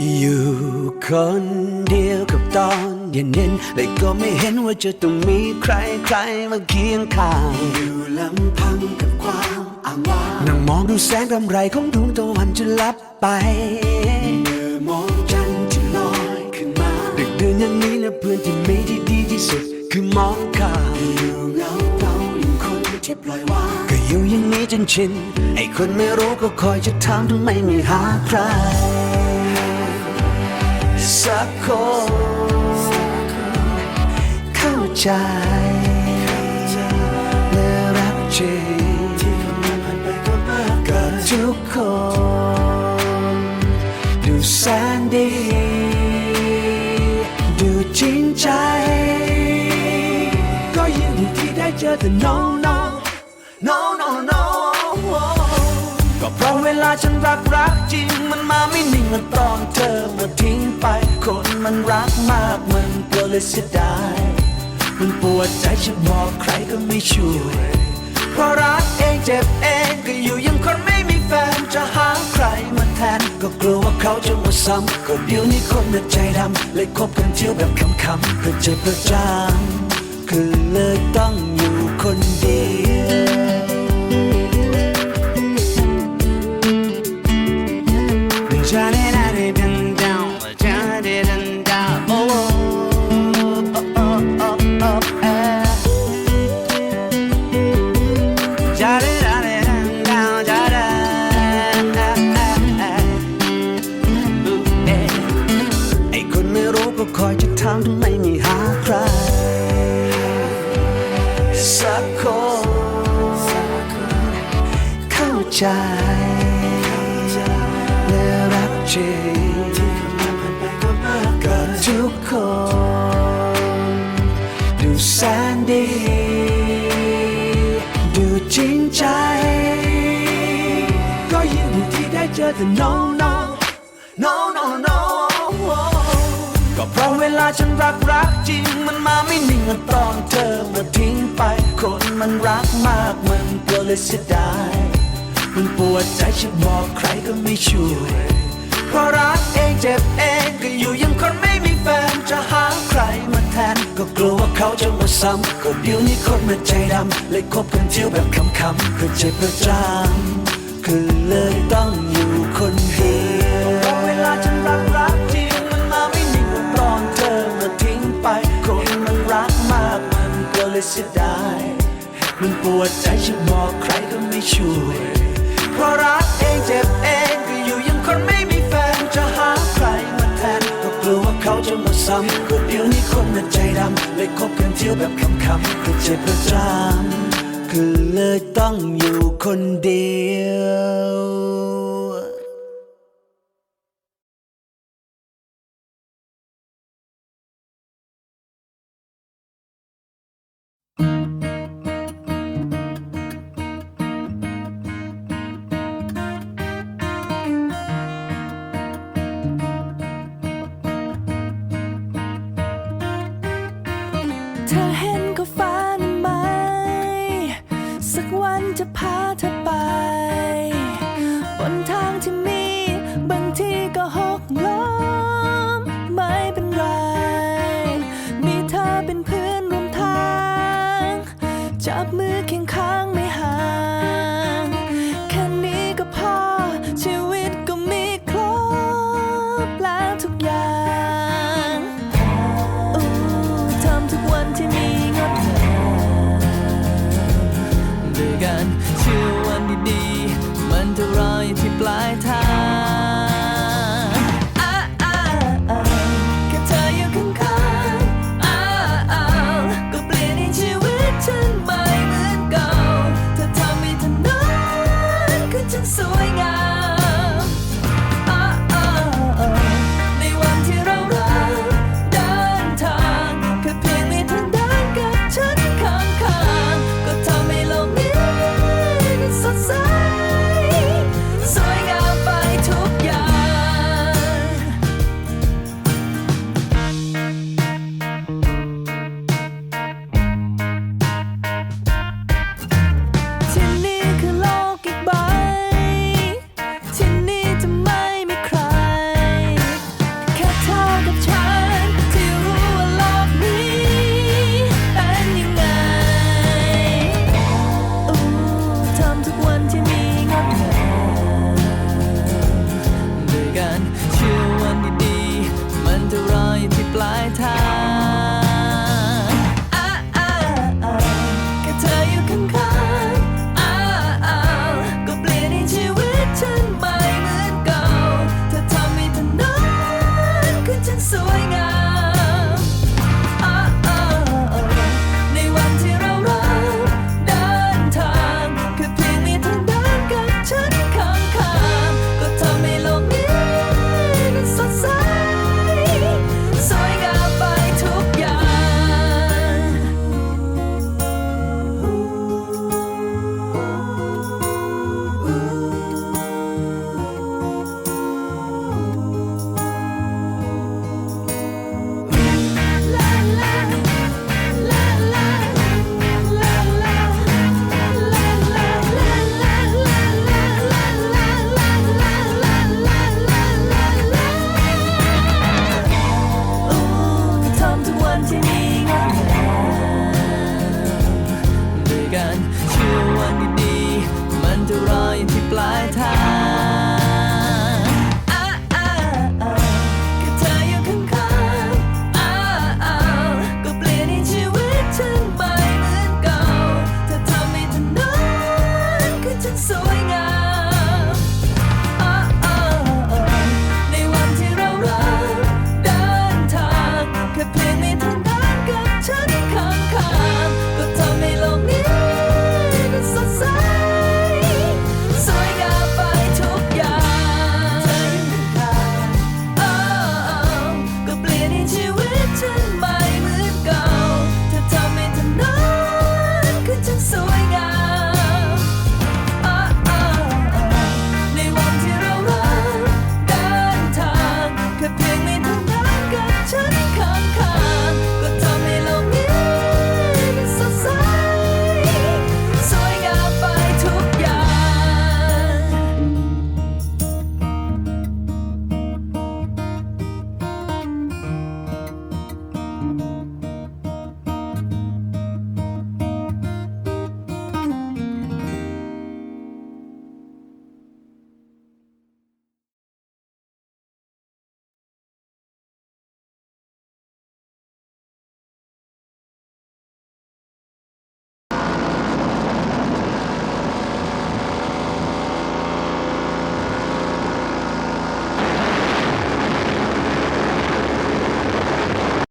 อยู่คนเดียวกับตอนเย็นๆเลยก็ไม่เห็นว่าจะต้องมีใครใครๆมาเคียงข้างอยู่ลำพังกับความอ้างว้างนั่งมองดูแสงรำไรของดวงตะวันจะลับไปเมื่อมองจันทร์ที่ลอยขึ้นมาดึกเดือนอย่างนี้นะเพื่อนที่มีที่ดีที่สุดคือมองข้ามอยู่เงาเงาอย่างคนที่ปล่อยวางก็อยู่อย่างนี้จนชินไอ้คนไม่รู้ก็คอยจะถามทำไมไม่หาใคร สักคนเข้าใจและรักจริงกับทุกคน ดูแสนดี ดูจริงใจ ก็ยินดีที่ได้เจอแต่ no no no วลาฉันรักรักจริง มันมาไม่นิ่งมือนตอนเธอมาทิ้งไป คนมันรักมากมันก็เลยเสียดาย มันปวดใจฉันบอกใครก็ไม่ช่วย เพราะรักเองเจ็บเองก็อยู่ยังคนไม่มีแฟนจะหาใครมาแทน ก็กลัวว่าเขาจะมาซ้ำก็เดี๋ยวนี้คนน่ะใจดำเลยคบกันเที่ยวแบบคำๆเพื่อเจ็บประจำคือเลยต้องอยู่คนเดียว ใจและรักจริงกับทุกคน ดูแสนดี ดูจริงใจ ก็ยินดีที่ได้เจอแต่ no no no no no ก็เพราะเวลาฉันรักรักจริงมันมาไม่นิ่งอนตอนเธอมาทิ้งไป คนมันรักมากมันก็เลยเสียดาย มันปวดใจฉันบอกใครก็ไม่ช่วยเพราะรักเองเจ็บเองก็อยู่ยังคนไม่มีแฟนจะหาใครมาแทน ก็กลัวว่าเขาจะมาซ้ำก็เดี๋ยวนี้คนมันใจดำเลยคบกันเที่ยวแบบคำๆเพื่อเจ็บประจำคือเลยต้องอยู่คนเดียวเพราะเวลาฉันรักรักจริงมันมาไม่นิ่งมือนตอนเธอมาทิ้งไปคนมันรักมากมันก็เลยเสียดายมันปวดใจฉันบอกใครก็ไม่ช่วย เพราะรักเองเจ็บเองก็อยู่ยังคนไม่มีแฟนจะหาใครมาแทนก็กลัวว่าเขาจะมาซ้ำก็เดี๋ยวนี้คนมันใจดำเลยคบกันเที่ยวแบบคำๆก็เจ็บประจำคือเลยต้องอยู่คนเดียว เธอเห็นก็ฝันไหม สักวันจะพาเธอไป บนทางที่มี บางทีก็หกล้ม ไม่เป็นไร มีเธอเป็นเพื่อนร่วมทาง จับมือ เชื่อวันดีๆมันจะรออยู่ที่ปลายทาง